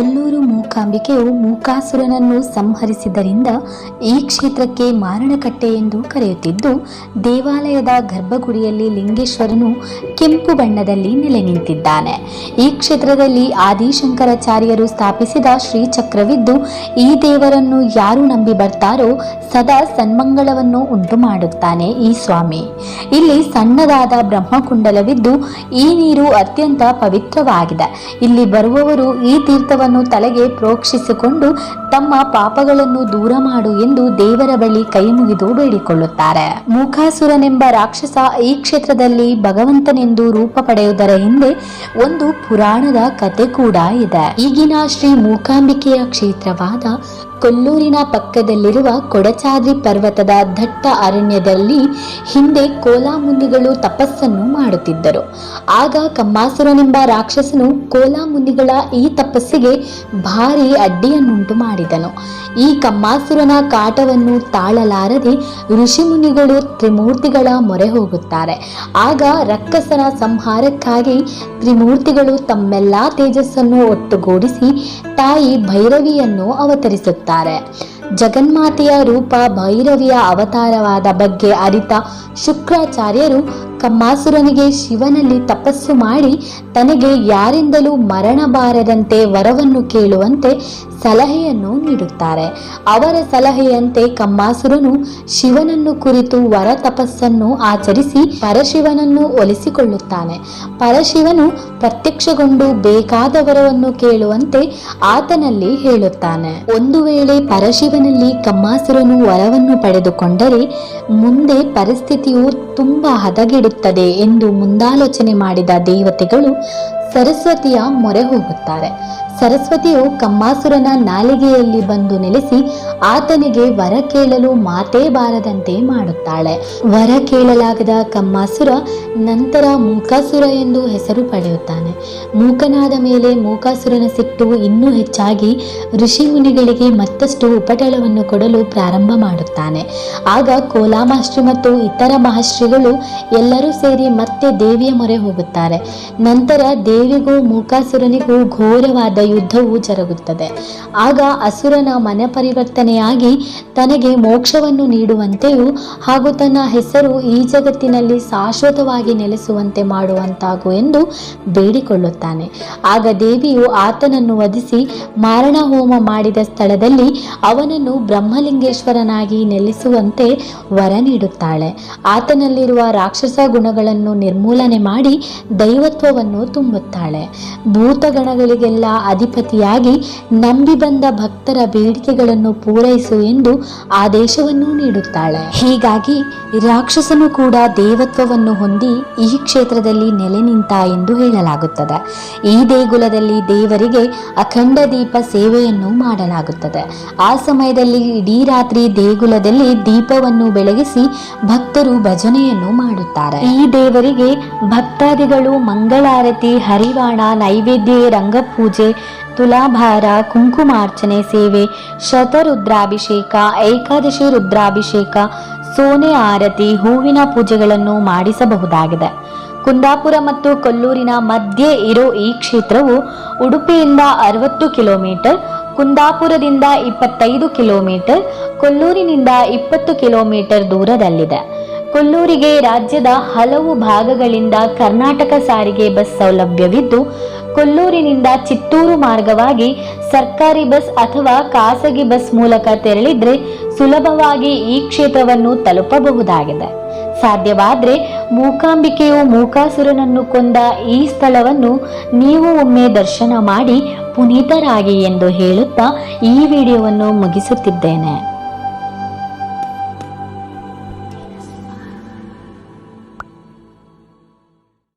കല്ലൂരു ಮೂಕಾಂಬಿಕೆಯು ಮೂಕಾಸುರನನ್ನು ಸಂಹರಿಸಿದ್ದರಿಂದ ಈ ಕ್ಷೇತ್ರಕ್ಕೆ ಮಾರಣಕಟ್ಟೆ ಎಂದು ಕರೆಯುತ್ತಿದ್ದು, ದೇವಾಲಯದ ಗರ್ಭಗುಡಿಯಲ್ಲಿ ಲಿಂಗೇಶ್ವರನು ಕೆಂಪು ಬಣ್ಣದಲ್ಲಿ ನೆಲೆ ನಿಂತಿದ್ದಾನೆ. ಈ ಕ್ಷೇತ್ರದಲ್ಲಿ ಆದಿಶಂಕರಾಚಾರ್ಯರು ಸ್ಥಾಪಿಸಿದ ಶ್ರೀಚಕ್ರವಿದ್ದು, ಈ ದೇವರನ್ನು ಯಾರು ನಂಬಿ ಬರ್ತಾರೋ ಸದಾ ಸನ್ಮಂಗಳವನ್ನು ಉಂಟು ಮಾಡುತ್ತಾನೆ ಈ ಸ್ವಾಮಿ. ಇಲ್ಲಿ ಸಣ್ಣದಾದ ಬ್ರಹ್ಮಕುಂಡಲವಿದ್ದು, ಈ ನೀರು ಅತ್ಯಂತ ಪವಿತ್ರವಾಗಿದೆ. ಇಲ್ಲಿ ಬರುವವರು ಈ ತೀರ್ಥವನ್ನು ತಲೆಗೆ ಪ್ರೋಕ್ಷಿಸಿಕೊಂಡು ತಮ್ಮ ಪಾಪಗಳನ್ನು ದೂರ ಮಾಡು ಎಂದು ದೇವರ ಬಳಿ ಕೈ ಮುಗಿದು ಬೇಡಿಕೊಳ್ಳುತ್ತಾರೆ. ಮೂಕಾಸುರನೆಂಬ ರಾಕ್ಷಸ ಈ ಕ್ಷೇತ್ರದಲ್ಲಿ ಭಗವಂತನೆಂದು ರೂಪ ಪಡೆಯುವುದರ ಹಿಂದೆ ಒಂದು ಪುರಾಣದ ಕತೆ ಕೂಡ ಇದೆ. ಈಗಿನ ಶ್ರೀ ಮೂಕಾಂಬಿಕೆಯ ಕ್ಷೇತ್ರವಾದ ಕೊಲ್ಲೂರಿನ ಪಕ್ಕದಲ್ಲಿರುವ ಕೊಡಚಾದ್ರಿ ಪರ್ವತದ ದಟ್ಟ ಅರಣ್ಯದಲ್ಲಿ ಹಿಂದೆ ಕೋಲಾಮುನಿಗಳು ತಪಸ್ಸನ್ನು ಮಾಡುತ್ತಿದ್ದರು. ಆಗ ಕಮ್ಮಾಸುರನೆಂಬ ರಾಕ್ಷಸನು ಕೋಲಾಮುನಿಗಳ ಈ ತಪಸ್ಸಿಗೆ ಭಾರಿ ಅಡ್ಡಿಯನ್ನುಂಟು ಮಾಡಿದನು. ಈ ಕಮ್ಮಾಸುರನ ಕಾಟವನ್ನು ತಾಳಲಾರದೆ ಋಷಿಮುನಿಗಳು ತ್ರಿಮೂರ್ತಿಗಳ ಮೊರೆ ಹೋಗುತ್ತಾರೆ. ಆಗ ರಕ್ಕಸನ ಸಂಹಾರಕ್ಕಾಗಿ ತ್ರಿಮೂರ್ತಿಗಳು ತಮ್ಮೆಲ್ಲಾ ತೇಜಸ್ಸನ್ನು ಒಟ್ಟುಗೂಡಿಸಿ ತಾಯಿ ಭೈರವಿಯನ್ನು ಅವತರಿಸುತ್ತಾರೆ. ಜಗನ್ಮಾತೆಯ ರೂಪ ಭೈರವಿಯ ಅವತಾರವಾದ ಬಗ್ಗೆ ಅರಿತ ಶುಕ್ರಾಚಾರ್ಯರು ಕಮ್ಮಾಸುರನಿಗೆ ಶಿವನಲ್ಲಿ ತಪಸ್ಸು ಮಾಡಿ, ತನಗೆ ಯಾರಿಂದಲೂ ಮರಣ ಬಾರದಂತೆ ವರವನ್ನು ಕೇಳುವಂತೆ ಸಲಹೆಯನ್ನು ನೀಡುತ್ತಾರೆ. ಅವರ ಸಲಹೆಯಂತೆ ಕಮ್ಮಾಸುರನು ಶಿವನನ್ನು ಕುರಿತು ವರ ತಪಸ್ಸನ್ನು ಆಚರಿಸಿ ಪರಶಿವನನ್ನು ಒಲಿಸಿಕೊಳ್ಳುತ್ತಾನೆ. ಪರಶಿವನು ಪ್ರತ್ಯಕ್ಷಗೊಂಡು ಬೇಕಾದ ವರವನ್ನು ಕೇಳುವಂತೆ ಆತನಲ್ಲಿ ಹೇಳುತ್ತಾನೆ. ಒಂದು ವೇಳೆ ಪರಶಿವನಲ್ಲಿ ಕಮ್ಮಾಸುರನು ವರವನ್ನು ಪಡೆದುಕೊಂಡರೆ ಮುಂದೆ ಪರಿಸ್ಥಿತಿಯು ತುಂಬಾ ಹದಗೆಡುತ್ತದೆ ಎಂದು ಮುಂದಾಲೋಚನೆ ಮಾಡಿದ ದೇವತೆಗಳು ಸರಸ್ವತಿಯ ಮೊರೆ ಹೋಗುತ್ತಾರೆ. ಸರಸ್ವತಿಯು ಕಮ್ಮಾಸುರನ ನಾಲಿಗೆಯಲ್ಲಿ ಬಂದು ನೆಲೆಸಿ ಆತನಿಗೆ ವರ ಕೇಳಲು ಮಾತೇ ಬಾರದಂತೆ ಮಾಡುತ್ತಾಳೆ. ವರ ಕೇಳಲಾಗದ ಕಮ್ಮಾಸುರ ನಂತರ ಮೂಕಾಸುರ ಎಂದು ಹೆಸರು ಪಡೆಯುತ್ತಾನೆ. ಮೂಕನಾದ ಮೇಲೆ ಮೂಕಾಸುರನ ಸಿಟ್ಟು ಇನ್ನೂ ಹೆಚ್ಚಾಗಿ ಋಷಿ ಮುನಿಗಳಿಗೆ ಮತ್ತಷ್ಟು ಉಪಟಳವನ್ನು ಕೊಡಲು ಪ್ರಾರಂಭ ಮಾಡುತ್ತಾನೆ. ಆಗ ಕೋಲಾಮಹರ್ಷಿ ಮತ್ತು ಇತರ ಮಹರ್ಷಿಗಳು ಎಲ್ಲರೂ ಸೇರಿ ಮತ್ತೆ ದೇವಿಯ ಮೊರೆ ಹೋಗುತ್ತಾರೆ. ನಂತರ ದೇವಿಗೂ ಮೂಕಾಸುರನಿಗೂ ಘೋರವಾದ ಯುದ್ಧವು ಜರುಗುತ್ತದೆ. ಆಗ ಅಸುರನ ಮನ ಪರಿವರ್ತನೆಯಾಗಿ ತನಗೆ ಮೋಕ್ಷವನ್ನು ನೀಡುವಂತೆಯೂ ಹಾಗೂ ತನ್ನ ಹೆಸರು ಈ ಜಗತ್ತಿನಲ್ಲಿ ಶಾಶ್ವತವಾಗಿ ನೆಲೆಸುವಂತೆ ಮಾಡುವಂತಾಗು ಎಂದು ಬೇಡಿಕೊಳ್ಳುತ್ತಾನೆ. ಆಗ ದೇವಿಯು ಆತನನ್ನು ವಧಿಸಿ ಮಾರಣ ಹೋಮ ಮಾಡಿದ ಸ್ಥಳದಲ್ಲಿ ಅವನನ್ನು ಬ್ರಹ್ಮಲಿಂಗೇಶ್ವರನಾಗಿ ನೆಲೆಸುವಂತೆ ವರ ನೀಡುತ್ತಾಳೆ. ಆತನಲ್ಲಿರುವ ರಾಕ್ಷಸ ಗುಣಗಳನ್ನು ನಿರ್ಮೂಲನೆ ಮಾಡಿ ದೈವತ್ವವನ್ನು ತುಂಬುತ್ತಾಳೆ ಭೂತಗಣಗಳಿಗೆಲ್ಲ ಅಧಿಪತಿಯಾಗಿ ನಂಬಿ ಬಂದ ಭಕ್ತರ ಬೇಡಿಕೆಗಳನ್ನು ಪೂರೈಸು ಎಂದು ಆದೇಶವನ್ನು ನೀಡುತ್ತಾಳೆ. ಹೀಗಾಗಿ ರಾಕ್ಷಸನು ಕೂಡ ದೇವತ್ವವನ್ನು ಹೊಂದಿ ಈ ಕ್ಷೇತ್ರದಲ್ಲಿ ನೆಲೆ ನಿಂತ ಎಂದು ಹೇಳಲಾಗುತ್ತದೆ. ಈ ದೇಗುಲದಲ್ಲಿ ದೇವರಿಗೆ ಅಖಂಡ ದೀಪ ಸೇವೆಯನ್ನು ಮಾಡಲಾಗುತ್ತದೆ. ಆ ಸಮಯದಲ್ಲಿ ಇಡೀ ರಾತ್ರಿ ದೇಗುಲದಲ್ಲಿ ದೀಪವನ್ನು ಬೆಳಗಿಸಿ ಭಕ್ತರು ಭಜನೆಯನ್ನು ಮಾಡುತ್ತಾರೆ. ಈ ದೇವರಿಗೆ ಭಕ್ತಾದಿಗಳು ಮಂಗಳಾರತಿ ಹರಿವಾಣ ನೈವೇದ್ಯ ರಂಗಪೂಜೆ, ತುಲಾಭಾರ, ಕುಂಕುಮಾರ್ಚನೆ ಸೇವೆ, ಶತರುದ್ರಾಭಿಷೇಕ, ಏಕಾದಶಿ ರುದ್ರಾಭಿಷೇಕ, ಸೋನೆ ಆರತಿ, ಹೂವಿನ ಪೂಜೆಗಳನ್ನು ಮಾಡಿಸಬಹುದಾಗಿದೆ. ಕುಂದಾಪುರ ಮತ್ತು ಕೊಲ್ಲೂರಿನ ಮಧ್ಯೆ ಇರೋ ಈ ಕ್ಷೇತ್ರವು ಉಡುಪಿಯಿಂದ ಅರವತ್ತು ಕಿಲೋಮೀಟರ್, ಕುಂದಾಪುರದಿಂದ ಇಪ್ಪತ್ತೈದು ಕಿಲೋಮೀಟರ್, ಕೊಲ್ಲೂರಿನಿಂದ ಇಪ್ಪತ್ತು ಕಿಲೋಮೀಟರ್ ದೂರದಲ್ಲಿದೆ. ಕೊಲ್ಲೂರಿಗೆ ರಾಜ್ಯದ ಹಲವು ಭಾಗಗಳಿಂದ ಕರ್ನಾಟಕ ಸಾರಿಗೆ ಬಸ್ ಸೌಲಭ್ಯವಿದ್ದು, ಕೊಲ್ಲೂರಿನಿಂದ ಚಿತ್ತೂರು ಮಾರ್ಗವಾಗಿ ಸರ್ಕಾರಿ ಬಸ್ ಅಥವಾ ಖಾಸಗಿ ಬಸ್ ಮೂಲಕ ತೆರಳಿದ್ರೆ ಸುಲಭವಾಗಿ ಈ ಕ್ಷೇತ್ರವನ್ನು ತಲುಪಬಹುದಾಗಿದೆ. ಸಾಧ್ಯವಾದರೆ ಮೂಕಾಂಬಿಕೆಯು ಮೂಕಾಸುರನನ್ನು ಕೊಂದ ಈ ಸ್ಥಳವನ್ನು ನೀವು ಒಮ್ಮೆ ದರ್ಶನ ಮಾಡಿ ಪುನೀತರಾಗಿ ಎಂದು ಹೇಳುತ್ತಾ ಈ ವಿಡಿಯೋವನ್ನು ಮುಗಿಸುತ್ತಿದ್ದೇನೆ.